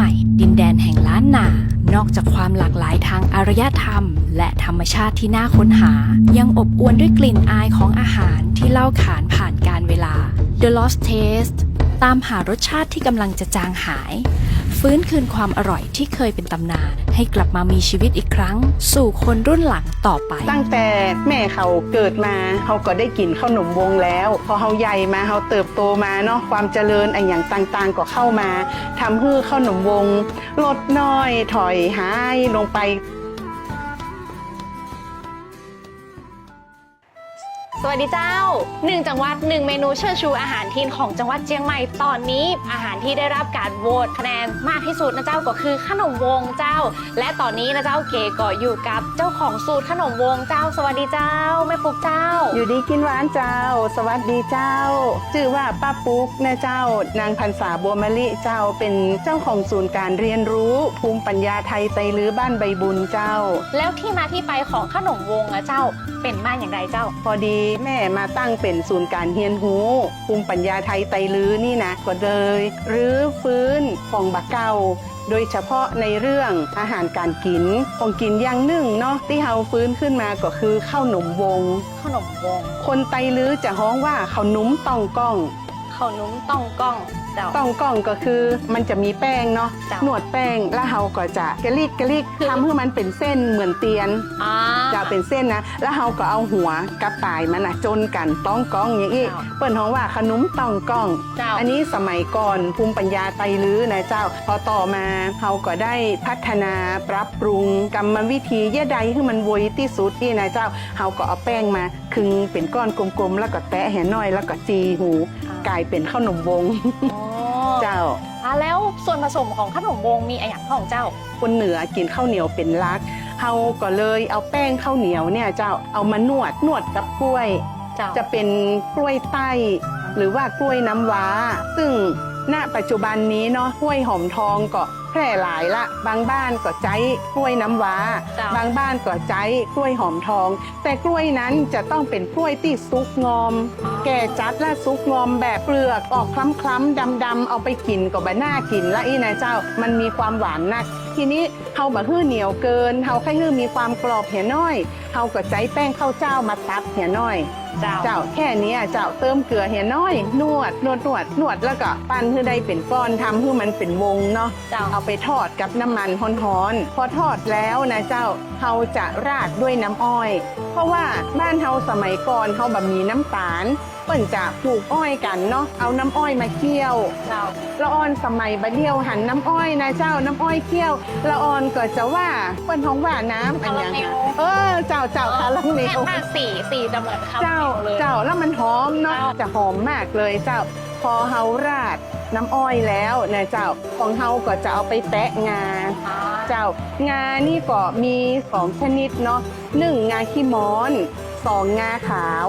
ม่ ดินแดนแห่งล้านนา นอกจากความหลากหลายทางอารยธรรม และธรรมชาติที่น่าค้นหา ยังอบอวลด้วยกลิ่นอายของอาหารที่เล่าขานผ่านการเวลา The Lost Taste ตามหารสชาติที่กำลังจะจางหาย ฟื้นคืนความอร่อยที่เคยเป็นตำนาน ให้กลับมามีชีวิตอีกครั้ง สู่คนรุ่นหลังต่อไป ตั้งแต่แม่เขาเกิดมาเขาก็ได้กินข้าวหนมวงแล้ว พอเขาใหญ่มาเขาเติบโตมาเนาะความเจริญอันอย่างต่างๆ ก็เข้ามาทำให้ข้าวหนมวงลดน้อยถอยหายลงไป สวัสดีเจ้าหนึ่งจังหวัดหนึ่งเมนูเชิดชูอาหารถิ่นของจังหวัดเชียงใหม่ตอนนี้ อาหารที่ได้รับการโหวตคะแนนมากที่สุดนะเจ้าก็คือขนมวงเจ้า และตอนนี้นะเจ้าเก๋ก็อยู่กับเจ้าของสูตรขนมวงเจ้า สวัสดีเจ้าแม่ปุกเจ้า อยู่ดีกินหวานเจ้า สวัสดีเจ้า ชื่อว่าป้าปุ๊กนะเจ้านางพันษาบัวมะลิเจ้าเป็นเจ้าของศูนย์การเรียนรู้ภูมิปัญญาไทยไตลือบ้านใบบุญเจ้า แล้วที่มาที่ไปของขนมวงอะเจ้าเป็นมาอย่างไรเจ้า พอดีแม่มาตั้งเป็นศูนย์การเฮียนหูภูมิปัญญาไทยไตลือนี่นะก็เลยรื้อฟื้นของบะเก่าโดยเฉพาะในเรื่องอาหารการกินของกินอย่างหนึ่งเนาะที่เฮาฟื้นขึ้นมาก็คือข้าวหนมวงขนมวง คนไตลือจะฮ้องว่าข้าวหนุ่มตองก้อง ข้าวนุ่มต้องกล้องเจ้า ต้องก้องก็คือมันจะมีแป้งเนาะจ้ะหนวดแป้งแล้วเฮาก็จะกระลิกกระลิกทำให้มันเป็นเส้นเหมือนเตียน อ่า จะเป็นเส้นนะ แล้วเราก็เอาหัวกับปลายมันนะจนกันต้องก้องอย่างนี้เจ้าเปิ้นฮ้องว่าขนมต้องก้อง เจ้าอันนี้สมัยก่อนภูมิปัญญาไตลื้อนะเจ้า พอต่อมาเราก็ได้พัฒนาปรับปรุงกรรมวิธีเย่ใดให้มันโวยที่สุดนี่นะเจ้าเราก็เอาแป้งมาคึงเป็นก้อนกลมๆ แล้วก็แตะแห่น้อยแล้วก็จีหูกลายเป็นข้าวหนมวงอ๋อเจ้า อ่าแล้วส่วนผสมของขนมวงมีอะไรอย่างของเจ้า คนเหนือกินข้าวเหนียวเป็นลักเราก็เลยเอาแป้งข้าวเหนียวเนี่ยเจ้าเอามานวดนวดกับกล้วย เจ้า จะเป็นกล้วยไต้ หรือว่ากล้วยน้ำว้า ซึ่งณปัจจุบันนี้เนาะกล้วยหอมทองก็แพร่หลายละ บางบ้านก็ใจกล้วยน้ำว้า จ้ะ บางบ้านก็ใจกล้วยหอมทอง แต่กล้วยนั้นจะต้องเป็นกล้วยที่ซุกงอม แก่จัดและซุกงอมแบบเปลือกออกคล้ำๆดำๆเอาไปกินก็บะน่ากินละอีนายเจ้า มันมีความหวานนัก ทีนี้เฮาบะฮื้อเหนียวเกินเฮาแค่ฮื้อมีความกรอบเหี่ยน้อยเฮาก็ใจแป้งข้าวเจ้ามาตัดเหี่ยน้อย เจ้า เจ้าแค่เนี้ยเจ้าเติมเกลือเหี่ยน้อย นวดนวดนวดนวดแล้วก็ปั้นให้ได้เป็นก้อนทำให้มันเป็นวงเนาะเจ้าเอาไปทอดกับน้ำมันฮ้อนๆพอทอดแล้วนะเจ้าเฮาจะราดด้วยน้ำอ้อย เพราะว่าบ้านเฮาสมัยก่อนเฮาแบบมีน้ำตาลเปิ้นจะปลูกอ้อยกันเนาะเอาน้ำอ้อยมาเคี่ยวเจ้าละออนสมัยบัดเดียวหันน้ำอ้อยนะเจ้าน้ำอ้อยเคี่ยวละออนก็จะว่าเปิ้นท้องว่าน้ำอันยังคาราเมลเออเจ้าเจ้าคาราเมแค่ลหน้าสีสีจะเหมือนคาราเจ้าเมลเลยเจ้าแล้วมันหอมเนาะเจ้าจะหอมมากเลยเจ้าพอเฮาราดน้ำอ้อยแล้วนะเจ้าของเฮาก็จะเอาไปแตะงาอ่าเจ้างานี่ก็มีสองชนิดเนาะหนึ่งงาขี้ม้อนสองงาขาว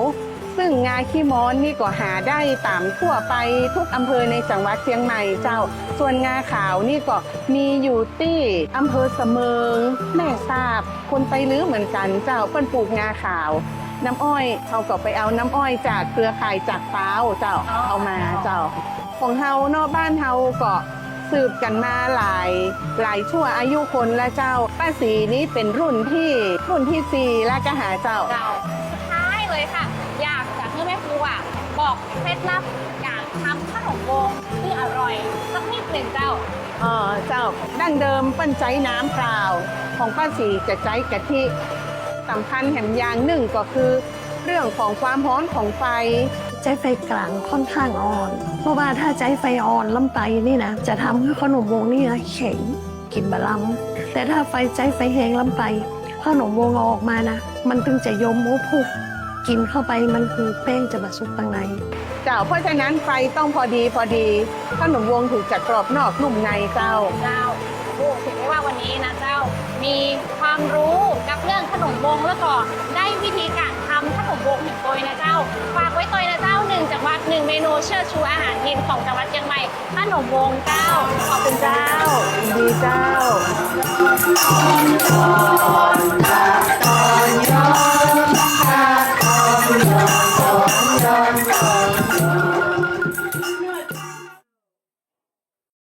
ซึ่งงาขี้ม้อนนี่ก็หาได้ตามทั่วไปทุกอำเภอในจังหวัดเชียงใหม่เจ้า ส่วนงาขาวนี่ก็มีอยู่ที่อำเภอเสมิงแม่ทราบ คนไปลื้อเหมือนกันเจ้าเปิ้นปลูกงาขาว น้ำอ้อยเขาก็ไปเอาน้ำอ้อยจากเครือข่ายจากฟ้าเจ้าเอามาเจ้า ของเฮานอกบ้านเฮาก็สืบกันมาหลายหลายชั่วอายุคนและเจ้า ป้าสีนี้เป็นรุ่นที่รุ่นที่สี่และก็หาเจ้า สุดท้ายเลยค่ะ ล็ดลับการทำขนมวงที่อร่อยสักนิดหนึ่งเจ้าเออเจ้าดั้งเดิมเปิ้นใจน้ำเปล่า ของป้าสีจะใจกะทิสำคัญแหมอย่างหนึ่งก็คือ เรื่องของความร้อนของไฟใจไฟกลางค่อนข้างอ่อน เพราะว่าถ้าใจไฟอ่อนล้ำไปนี่นะจะทำให้ขนมวงนี่นะแข็งกินบะล้ำแต่ถ้าไฟใจไฟแห้งล้ำไปขนมวงเอาออกมานะ มันถึงจะยมโอ้พุก กินเข้าไปมันคือแป้งจะมาสุกข้างในเจ้าเพราะฉะนั้นไฟต้องพอดีพอดีขนมวงถูกจัดกรอบนอกนุ่มในเจ้าเจ้าโอ้ถือได้ว่าวันนี้นะเจ้ามีความรู้กับเรื่องขนมวงแล้วก็ได้วิธีการทำขนมวงถึงตัวนะเจ้าฝากไว้ตัวนะเจ้าหนึ่งจังหวัดหนึ่งเมนูเชิดชูอาหารถิ่นของจังหวัดเชียงใหม่ขนมวงเจ้าขอบคุณเจ้าดีเจ้า